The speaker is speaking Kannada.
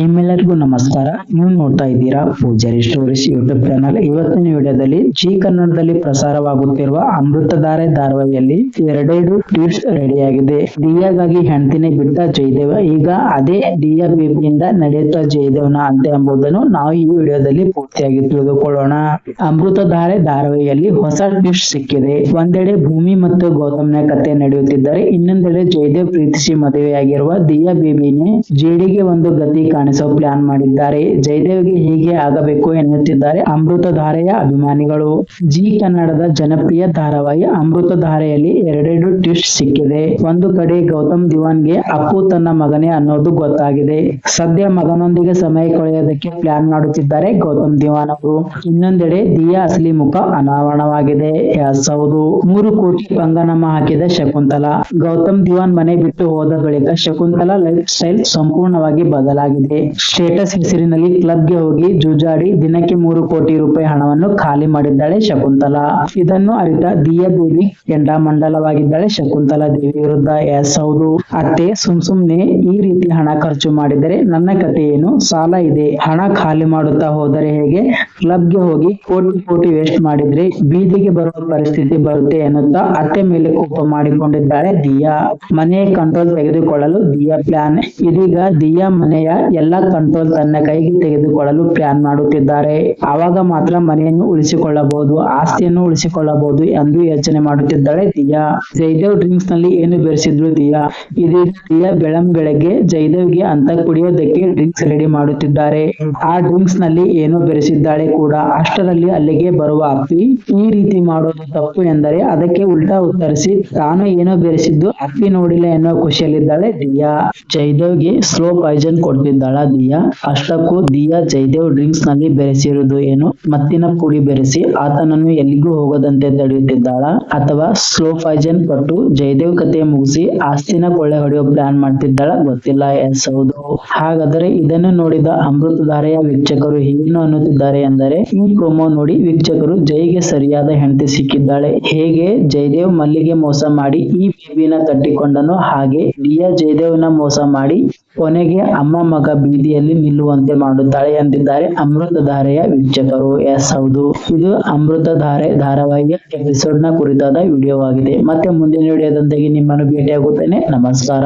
ನಿಮ್ಮೆಲ್ಲರಿಗೂ ನಮಸ್ಕಾರ. ನೀವು ನೋಡ್ತಾ ಇದ್ದೀರಾ ಪೂಜಾರಿ ಸ್ಟೋರೀಸ್ ಯೂಟ್ಯೂಬ್ ಚಾನಲ್. ಇವತ್ತಿನ ವಿಡಿಯೋದಲ್ಲಿ ಜಿ ಕನ್ನಡದಲ್ಲಿ ಪ್ರಸಾರವಾಗುತ್ತಿರುವ ಅಮೃತಧಾರೆ ಧಾರಾವಾಹಿಯಲ್ಲಿ ಎರಡೆರಡು ಟ್ವೀಟ್ಸ್ ರೆಡಿಯಾಗಿದೆ. ದಿಯಾಗಾಗಿ ಹೆಂಡತಿನೇ ಬಿಟ್ಟ ಜಯದೇವ, ಈಗ ಅದೇ ದಿಯಾ ಬೇಬಿಯಿಂದ ನಡೆಯುತ್ತಾ ಜಯದೇವನ ಅಂತ ಎಂಬುದನ್ನು ನಾವು ಈ ವಿಡಿಯೋದಲ್ಲಿ ಪೂರ್ತಿಯಾಗಿ ತಿಳಿದುಕೊಳ್ಳೋಣ. ಅಮೃತಧಾರೆ ಧಾರಾವಾಹಿಯಲ್ಲಿ ಹೊಸ ಟ್ವೀಟ್ ಸಿಕ್ಕಿದೆ. ಒಂದೆಡೆ ಭೂಮಿ ಮತ್ತು ಗೌತಮ್ನ ಕತೆ ನಡೆಯುತ್ತಿದ್ದರೆ, ಇನ್ನೊಂದೆಡೆ ಜಯದೇವ್ ಪ್ರೀತಿಸಿ ಮದುವೆಯಾಗಿರುವ ದಿಯಾ ಬೇಬಿನೇ ಜೇಡಿಗೆ ಒಂದು ಗತಿ ಕಾಣಿಸೋ ಪ್ಲಾನ್ ಮಾಡಿದ್ದಾರೆ. ಜಯದೇವ್ಗೆ ಹೀಗೆ ಆಗಬೇಕು ಎನ್ನುತ್ತಿದ್ದಾರೆ ಅಮೃತಧಾರೆಯ ಅಭಿಮಾನಿಗಳು. ಜಿ ಕನ್ನಡದ ಜನಪ್ರಿಯ ಧಾರಾವಾಹಿ ಅಮೃತಧಾರೆಯಲ್ಲಿ ಎರಡೆರಡು ಟ್ವಿಸ್ಟ್ ಸಿಕ್ಕಿದೆ. ಒಂದು ಕಡೆ ಗೌತಮ್ ದಿವಾನ್ಗೆ ಅಪ್ಪು ತನ್ನ ಮಗನೇ ಅನ್ನೋದು ಗೊತ್ತಾಗಿದೆ. ಸದ್ಯ ಮಗನೊಂದಿಗೆ ಸಮಯ ಕಳೆಯೋದಕ್ಕೆ ಪ್ಲಾನ್ ಮಾಡುತ್ತಿದ್ದಾರೆ ಗೌತಮ್ ದಿವಾನ್ ಅವರು. ಇನ್ನೊಂದೆಡೆ ದಿಯಾ ಅಸಲಿ ಮುಖ ಅನಾವರಣವಾಗಿದೆ. ಸೌದು ಮೂರು ಕೋಟಿ ಪಂಗನಾಮ ಹಾಕಿದ ಶಕುಂತಲಾ. ಗೌತಮ್ ದಿವಾನ್ ಮನೆ ಬಿಟ್ಟು ಹೋದ ಬಳಿಕ ಶಕುಂತಲಾ ಲೈಫ್ ಸ್ಟೈಲ್ ಸಂಪೂರ್ಣವಾಗಿ ಬದಲಾಗಿದೆ. ಸ್ಟೇಟಸ್ ಹೆಸರಿನಲ್ಲಿ ಕ್ಲಬ್ಗೆ ಹೋಗಿ ಜೂಜಾಡಿ ದಿನಕ್ಕೆ ಮೂರು ಕೋಟಿ ರೂಪಾಯಿ ಹಣವನ್ನು ಖಾಲಿ ಮಾಡಿದ್ದಾಳೆ ಶಕುಂತಲಾ. ಇದನ್ನು ಅರಿತ ದಿಯಾ ದೇವಿ ಕೆಂಡಾಮಂಡಲವಾಗಿದ್ದಾಳೆ ಶಕುಂತಲಾ ದೇವಿ ವಿರುದ್ಧ ಎಸ್ ಹೌದು ಅತ್ತೆ ಸುಮ್ ಸುಮ್ನೆ ಈ ರೀತಿ ಹಣ ಖರ್ಚು ಮಾಡಿದರೆ ನನ್ನ ಕತೆ ಏನು? ಸಾಲ ಇದೆ. ಹಣ ಖಾಲಿ ಮಾಡುತ್ತಾ ಹೋದರೆ ಹೇಗೆ? ಕ್ಲಬ್ಗೆ ಹೋಗಿ ಕೋಟಿ ಕೋಟಿ ವೇಸ್ಟ್ ಮಾಡಿದ್ರೆ ಬೀದಿಗೆ ಬರುವ ಪರಿಸ್ಥಿತಿ ಬರುತ್ತೆ ಎನ್ನುತ್ತಾ ಅತ್ತೆ ಮೇಲೆ ಕೋಪ ಮಾಡಿಕೊಂಡಿದ್ದಾಳೆ ದಿಯಾ. ಮನೆಯ ಕಂಟ್ರೋಲ್ ತೆಗೆದುಕೊಳ್ಳಲು ದಿಯಾ ಪ್ಲಾನ್ ಇದೀಗ ದಿಯಾ ಮನೆಯ ಎಲ್ಲಾ ಕಂಟ್ರೋಲ್ ತನ್ನ ಕೈಗೆ ತೆಗೆದುಕೊಳ್ಳಲು ಪ್ಲಾನ್ ಮಾಡುತ್ತಿದ್ದಾರೆ. ಆವಾಗ ಮಾತ್ರ ಮನೆಯನ್ನು ಉಳಿಸಿಕೊಳ್ಳಬಹುದು, ಆಸ್ತಿಯನ್ನು ಉಳಿಸಿಕೊಳ್ಳಬಹುದು ಎಂದು ಯೋಚನೆ ಮಾಡುತ್ತಿದ್ದಾಳೆ ದಿಯಾ. ಜೈದೇವ್ ಡ್ರಿಂಕ್ಸ್ನಲ್ಲಿ ಏನು ಬೆರೆಸಿದ್ರು ದಿಯಾ? ಇದೀಗ ದಿಯಾ ಬೆಳಂ ಬೆಳಗ್ಗೆ ಜೈದೇವ್ಗೆ ಅಂತ ಕುಡಿಯೋದಕ್ಕೆ ಡ್ರಿಂಕ್ಸ್ ರೆಡಿ ಮಾಡುತ್ತಿದ್ದಾರೆ. ಆ ಡ್ರಿಂಕ್ಸ್ನಲ್ಲಿ ಏನೋ ಬೆರೆಸಿದ್ದಾಳೆ ಕೂಡ ಅಷ್ಟರಲ್ಲಿ ಅಲ್ಲಿಗೆ ಬರುವ ಅಪ್ಪಿ, ಈ ರೀತಿ ಮಾಡೋದು ತಪ್ಪು ಎಂದರೆ ಅದಕ್ಕೆ ಉಲ್ಟಾ ಉತ್ತರಿಸಿ, ತಾನು ಏನೋ ಬೆರೆಸಿದ್ದು ಅಪ್ಪಿ ನೋಡಿಲ್ಲ ಎನ್ನುವ ಖುಷಿಯಲ್ಲಿದ್ದಾಳೆ ದಿಯಾ. ಜೈದೇವ್ಗೆ ಸ್ಲೋ ಪಾಯ್ಸನ್ ಕೊಡ್ತಿದ್ದಾಳ. ದಿಯಾ ಅಷ್ಟಕ್ಕೂ ದಿಯಾ ಜಯದೇವ್ ಡ್ರಿಂಕ್ಸ್ನಲ್ಲಿ ಬೆರೆಸಿರುವುದು ಏನು? ಮತ್ತಿನ ಪುಡಿ ಬೆರೆಸಿ ಆತನನ್ನು ಎಲ್ಲಿಗೂ ಹೋಗದಂತೆ ತಡೆಯುತ್ತಿದ್ದಾಳ? ಅಥವಾ ಸ್ಲೋ ಫೈಜನ್ ಪಟ್ಟು ಜಯದೇವ್ ಕತೆ ಮುಗಿಸಿ ಆಸ್ತಿನ ಕೊಳ್ಳೆ ಹೊಡೆಯೋ ಪ್ಲಾನ್ ಮಾಡ್ತಿದ್ದಾಳ? ಗೊತ್ತಿಲ್ಲ. ಎಸ್, ಹೌದು. ಹಾಗಾದರೆ ಇದನ್ನು ನೋಡಿದ ಅಮೃತಧಾರೆಯ ವೀಕ್ಷಕರು ಏನು ಅನ್ನುತ್ತಿದ್ದಾರೆ ಎಂದರೆ ಈ ಪ್ರೊಮೋ ನೋಡಿ ವೀಕ್ಷಕರು ಜೈಗೆ ಸರಿಯಾದ ಹೆಂಡತಿ ಸಿಕ್ಕಿದ್ದಾಳೆ. ಹೇಗೆ? ಜಯದೇವ್ ಮಲ್ಲಿಗೆ ಮೋಸ ಮಾಡಿ ಈ ಬೇಬಿನ ಕಟ್ಟಿಕೊಂಡನು ಹಾಗೆ ಡಿಯಾ ಜಯದೇವ್ನ ಮೋಸ ಮಾಡಿ ಕೊನೆಗೆ ಅಮ್ಮ ಮಗ ಬೀದಿಯಲ್ಲಿ ನಿಲ್ಲುವಂತೆ ಮಾಡುತ್ತಾಳೆ ಎಂದಿದ್ದಾರೆ ಅಮೃತಧಾರೆಯ ವೀಕ್ಷಕರು. ಎಸ್, ಹೌದು. ಇದು ಅಮೃತಧಾರೆ ಧಾರಾವಾಹಿಯ ಎಪಿಸೋಡ್ನ ಕುರಿತಾದ ವಿಡಿಯೋ ಆಗಿದೆ ಮತ್ತೆ ಮುಂದಿನ ವಿಡಿಯೋದೊಂದಿಗೆ ನಿಮ್ಮನ್ನು ಭೇಟಿಯಾಗುತ್ತೇನೆ. ನಮಸ್ಕಾರ.